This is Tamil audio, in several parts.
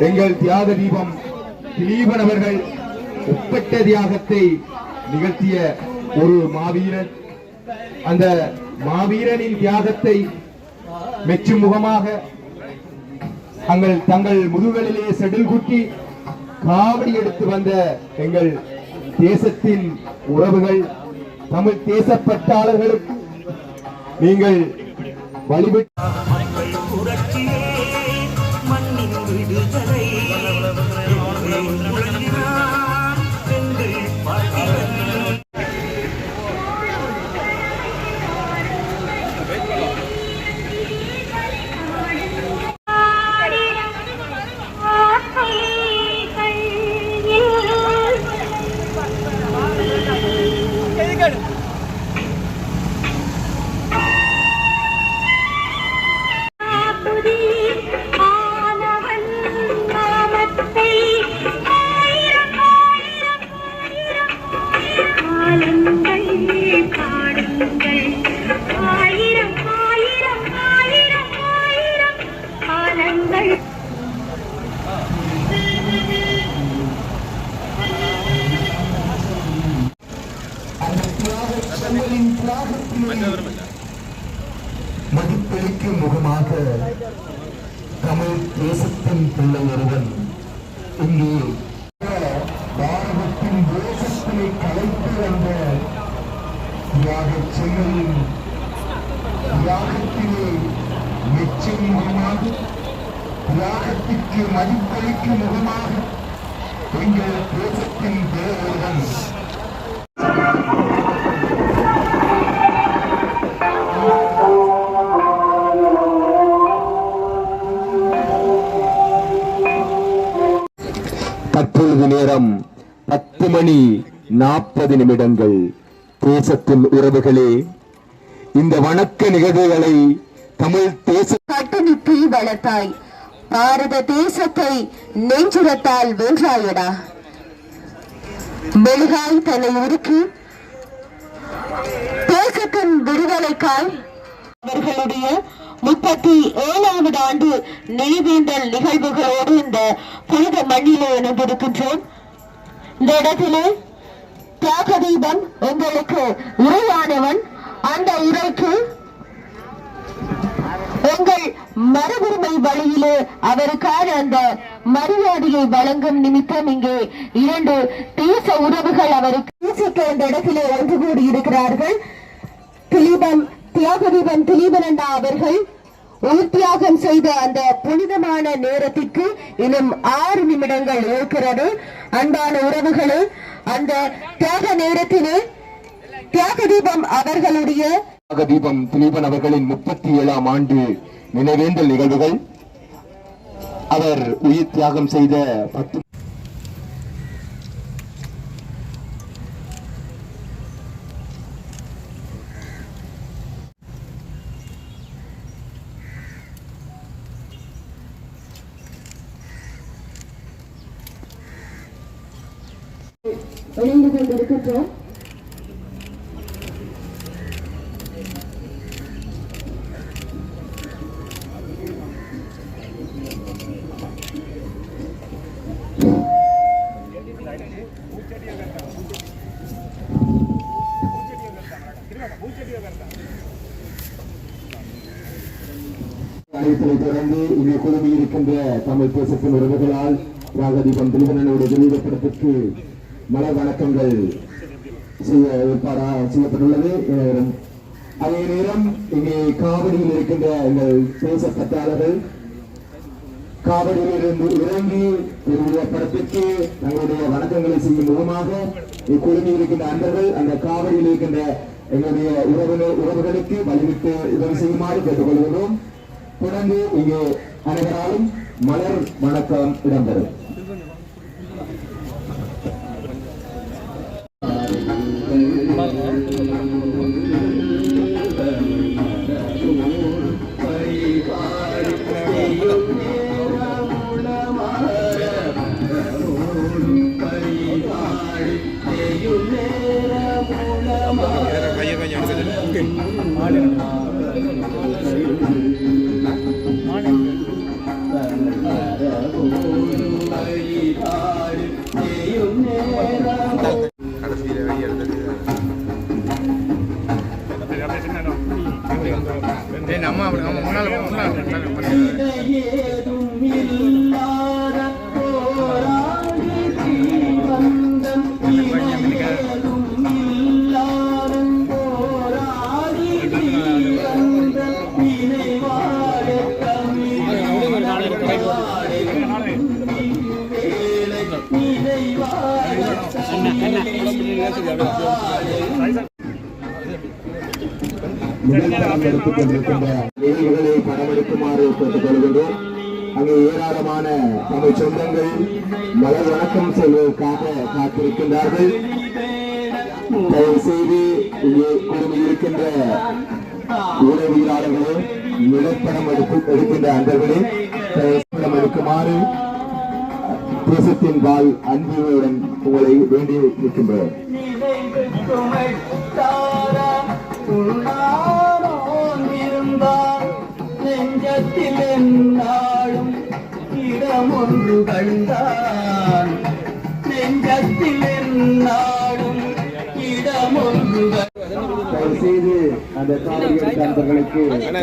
எங்கள் தியாக தீபம் திலீபன் அவர்கள் ஒப்பட்ட தியாகத்தை நிகழ்த்திய ஒரு மாவீரன். அந்த மாவீரனின் தியாகத்தை மெச்சும் முகமாக தங்கள் தங்கள் முதுகளிலே செடில் குட்டி காவடி எடுத்து வந்த எங்கள் தேசத்தின் உறவுகள் தமிழ் தேசப்பட்டாளர்களுக்கு நீங்கள் బలిబెట్టి மதிப்பளிக்கும் முகமாக தமிழ் தேசத்தின் பிள்ளை ஒருவன் இங்கே பாரதத்தின் தேசத்தினை கலைத்து வந்த தியாகச் சென்னையின் தியாகத்திலே மெச்சும் முகமாக தியாகத்திற்கு மதிப்பளிக்கும் முகமாக எங்கள் தேசத்தின் தேவன் தற்பொழுது நேரம் பத்து மணி நாற்பது நிமிடங்கள். தேசத்தின் உறவுகளே இந்த வணக்க நிகழ்வுகளை தமிழ் தேச தீ வளர்த்தாய். பாரத தேசத்தை நெஞ்சுரத்தால் வென்றாயடா. மெழுகாய் தன்னை உருக்கி தேசத்தின் விடுதலைக்காய். அவர்களுடைய முப்பத்தி ஏழாவது ஆண்டு நினைவேந்தல் நிகழ்வுகளோடு இந்த புனித மண்ணிலே இணைந்திருக்கின்றோம் இந்த இடத்திலே தியாக தீபம் எங்களுக்கு உருவானவன். அந்த இறைக்கு எங்கள் மரபுரிமை வழியிலே அவருக்கான அந்த மரியாதையை வழங்கும் நிமித்தம் இங்கே இரண்டு தேச உறவுகள் அவருக்கு இந்த இடத்திலே ஒன்று கூடி இருக்கிறார்கள் தியாகதீபன் திலீபன் அண்ணா அவர்கள் உயிர் தியாகம் செய்த அந்த புனிதமான நேரத்திற்கு இன்னும் ஆறு நிமிடங்கள் இருக்கிறது. அன்பான உறவுகளே அந்த தியாக நேரத்திலே தியாக தீபம் அவர்களுடைய தியாக தீபம் திலீபன் அவர்களின் முப்பத்தி ஏழாம் ஆண்டு நினைவேந்தல் நிகழ்வுகள். அவர் உயிர் தியாகம் செய்த பத்து இணைந்து கொண்டிருக்கின்றோம் அழைப்பதை தொடர்ந்து இங்கே குழுமி இருக்கின்ற தமிழ் தேசத்தின் உறவுகளால் தியாகதீபம் திலீபனனுடைய வெளியிடப்படத்திற்கு மலர் வணக்கங்கள். செய்யப்பட்டுள்ளது. அதே நேரம் இங்கே காவடியில் இருக்கின்ற எங்கள் தேச பற்றாளர்கள் காவடியில் இருந்து இறங்கி என்னுடைய படத்திற்கு தங்களுடைய வணக்கங்களை செய்யும் முகமாக இக்குழுமி இருக்கின்ற அன்பர்கள் அந்த காவடியில் இருக்கின்ற எங்களுடைய உறவுகள் உறவுகளுக்கு வழிவிட்டு உதவி செய்யுமாறு கேட்டுக்கொள்கிறோம். தொடர்ந்து இங்கே அனைவராலும் மலர் வணக்கம் இடம்பெறும். நம்ம அப்படி நம்ம முன்னால முன்னால முன்னால நிகழ்வுகளை படமெடுக்குமாறு கேட்டுக் அங்கே ஏராளமான தமிழ் சொந்தங்கள் மலர் வணக்கம் செய்வதற்காக காத்திருக்கின்றார்கள். தயவு செய்து இங்கே குழுமியிருக்கின்ற உறவியலாளர்களே நிலப்படம் எடுத்து எடுக்கின்ற அன்பர்களே படம் எடுக்குமாறு தேசத்தின் பால் அன்புடன் உங்களை வேண்டி இருக்கின்றோம் கண்டான் நெஞ்சத்தில் என்னாலும் இடம் ஒன்று தயவு செய்து அந்த காவிரி அன்பர்களுக்கு அண்ணா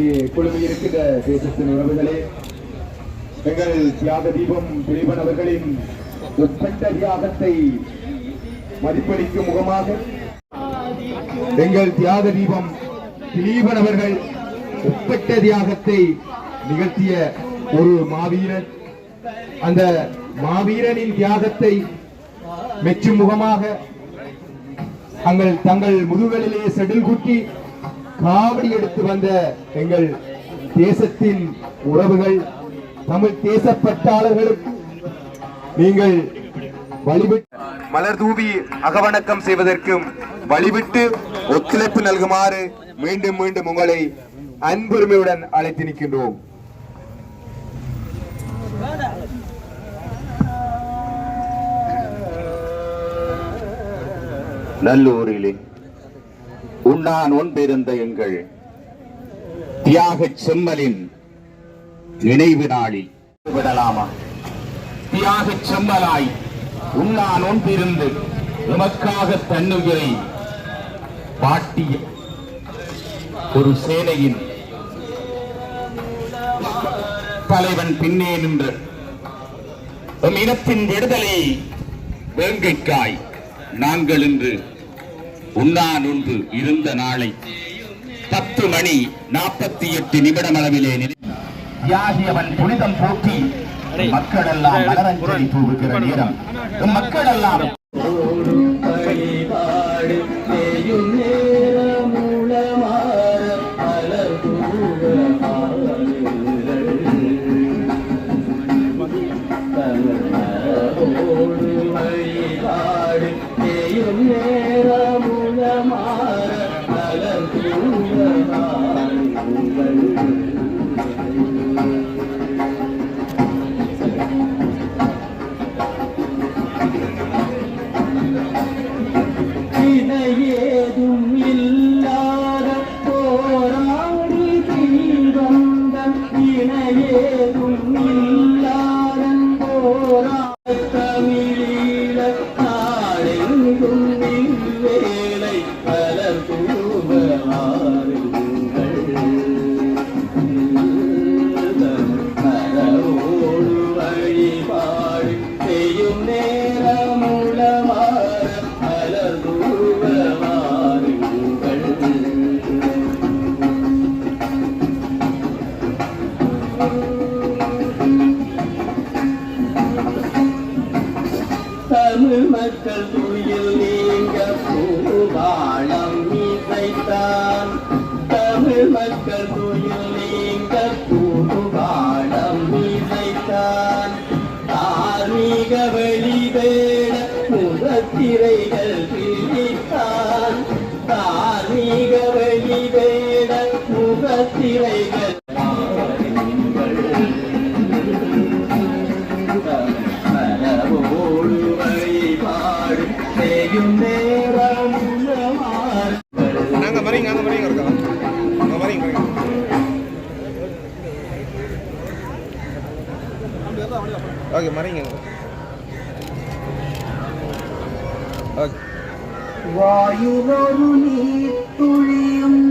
இங்கே குழுமி இருக்கின்ற தேசத்தின் உறவுகளே எங்கள் தியாக தீபம் திலீபன் அவர்களின் உட்பட்ட தியாகத்தை மதிப்பளிக்கும் முகமாக எங்கள் தியாக தீபம் திலீபன் அவர்கள் உட்பட்ட தியாகத்தை நிகழ்த்திய ஒரு மாவீரன். அந்த மாவீரனின் தியாகத்தை மெச்சும் முகமாக தங்கள் தங்கள் முதுகளிலே செடில் குட்டி காவடி எடுத்து வந்த எங்கள் தேசத்தின் உறவுகள் தமிழ் தேசப்பட்டாளர்களுக்கு நீங்கள் வழிபட்டு மலர் தூவி அகவணக்கம் செய்வதற்கும் வழிவிட்டு ஒத்துழைப்பு நல்குமாறு மீண்டும் மீண்டும் உங்களை அன்புரிமையுடன் அழைத்து நிற்கின்றோம். நல்லூரிலே உண்ணானோன் ஒன்பிருந்த எங்கள். தியாகச் செம்மலின் நினைவு நாளில். விடலாமா? தியாகச் செம்மலாய் உண்ணானோன் ஒன்பிருந்து நமக்காக தன்னுயிரை பாட்டிய ஒரு சேனையின் தலைவன் பின்னே நின்று எம் இனத்தின் விடுதலை வேங்கைக்காய் நாங்கள் இன்று உண்ணா நோன்பு இருந்த நாளை பத்து மணி நாற்பத்தி எட்டு நிமிடம் அளவிலே நிலை- தியாகியவன் புனிதம் போக்கி மக்களெல்லாம் மலரஞ்சலி தூவுகிற நேரம். மக்களெல்லாம் தமிழ் மக்கள் துயில் நீங்க பூவாழம் இசைத்தான் தமிழ் மக்கள் ஓகே மறிங்க ஓகே வாயுவொரு நீர் துளியும்